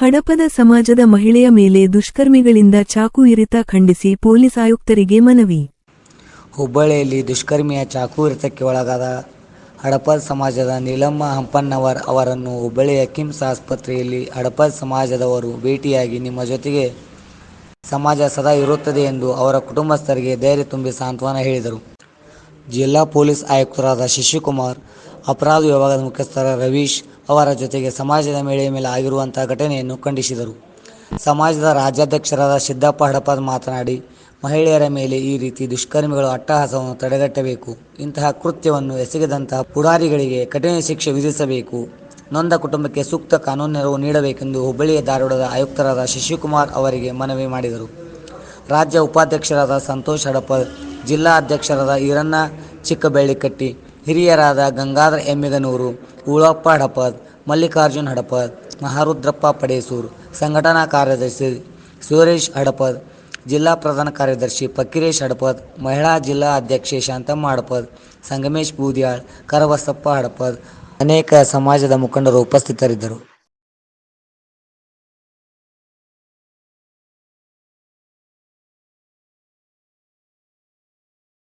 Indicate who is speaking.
Speaker 1: ಹಡಪದ ಸಮಾಜದ ಮಹಿಳೆಯ ಮೇಲೆ ದುಷ್ಕರ್ಮಿಗಳಿಂದ ಚಾಕು ಇರಿತ ಖಂಡಿಸಿ ಪೊಲೀಸ್ ಆಯುಕ್ತರಿಗೆ ಮನವಿ.
Speaker 2: ಹುಬ್ಬಳ್ಳಿಯಲ್ಲಿ ದುಷ್ಕರ್ಮಿಯ ಚಾಕು ಇರಿತಕ್ಕೆ ಒಳಗಾದ ಹಡಪದ ಸಮಾಜದ ನೀಲಮ್ಮ ಹಂಪನ್ನವರ್ ಅವರನ್ನು ಹುಬ್ಬಳ್ಳಿಯ ಕಿಮ್ಸ್ ಆಸ್ಪತ್ರೆಯಲ್ಲಿ ಹಡಪದ ಸಮಾಜದವರು ಭೇಟಿಯಾಗಿ ನಿಮ್ಮ ಜೊತೆಗೆ ಸಮಾಜ ಸದಾ ಇರುತ್ತದೆ ಎಂದು ಅವರ ಕುಟುಂಬಸ್ಥರಿಗೆ ಧೈರ್ಯ ತುಂಬಿ ಸಾಂತ್ವನ ಹೇಳಿದರು. ಜಿಲ್ಲಾ ಪೊಲೀಸ್ ಆಯುಕ್ತರಾದ ಶಶಿಕುಮಾರ್, ಅಪರಾಧ ವಿಭಾಗದ ಮುಖ್ಯಸ್ಥರ ರವೀಶ್ ಅವರ ಜೊತೆಗೆ ಸಮಾಜದ ಮೇಳೆಯ ಮೇಲೆ ಆಗಿರುವಂತಹ ಘಟನೆಯನ್ನು ಖಂಡಿಸಿದರು. ಸಮಾಜದ ರಾಜ್ಯಾಧ್ಯಕ್ಷರಾದ ಸಿದ್ದಪ್ಪ ಹಡಪದ್ ಮಾತನಾಡಿ, ಮಹಿಳೆಯರ ಮೇಲೆ ಈ ರೀತಿ ದುಷ್ಕರ್ಮಿಗಳು ಅಟ್ಟಹಾಸವನ್ನು ತಡೆಗಟ್ಟಬೇಕು. ಇಂತಹ ಕೃತ್ಯವನ್ನು ಎಸಗಿದಂತಹ ಪುಡಾರಿಗಳಿಗೆ ಕಠಿಣ ಶಿಕ್ಷೆ ವಿಧಿಸಬೇಕು. ನೊಂದ ಕುಟುಂಬಕ್ಕೆ ಸೂಕ್ತ ಕಾನೂನು ನೆರವು ನೀಡಬೇಕೆಂದು ಹುಬ್ಬಳ್ಳಿಯ ಧಾರವಾಡದ ಆಯುಕ್ತರಾದ ಶಶಿಕುಮಾರ್ ಅವರಿಗೆ ಮನವಿ ಮಾಡಿದರು. ರಾಜ್ಯ ಉಪಾಧ್ಯಕ್ಷರಾದ ಸಂತೋಷ್ ಹಡಪದ್ ಜಿಲ್ಲಾ ಅಧ್ಯಕ್ಷರಾದ ಈರಣ್ಣ ಚಿಕ್ಕಬೆಳ್ಳಿಕಟ್ಟಿ ಹಿರಿಯರಾದ ಗಂಗಾಧರ ಎಮ್ಮಿಗನೂರು, ಉಳಪ್ಪ ಹಡಪದ್, ಮಲ್ಲಿಕಾರ್ಜುನ್ ಹಡಪದ್, ಮಹಾರುದ್ರಪ್ಪ ಪಡೇಸೂರ್, ಸಂಘಟನಾ ಕಾರ್ಯದರ್ಶಿ ಸುರೇಶ್ ಹಡಪದ್, ಜಿಲ್ಲಾ ಪ್ರಧಾನ ಕಾರ್ಯದರ್ಶಿ ಫಕೀರೇಶ್ ಹಡಪದ್, ಮಹಿಳಾ ಜಿಲ್ಲಾ ಅಧ್ಯಕ್ಷೆ ಶಾಂತಮ್ಮ ಹಡಪದ್, ಸಂಗಮೇಶ್ ಬೂದಿಯಾಳ್, ಕರಬಸಪ್ಪ ಹಡಪದ್, ಅನೇಕ ಸಮಾಜದ ಮುಖಂಡರು ಉಪಸ್ಥಿತರಿದ್ದರು.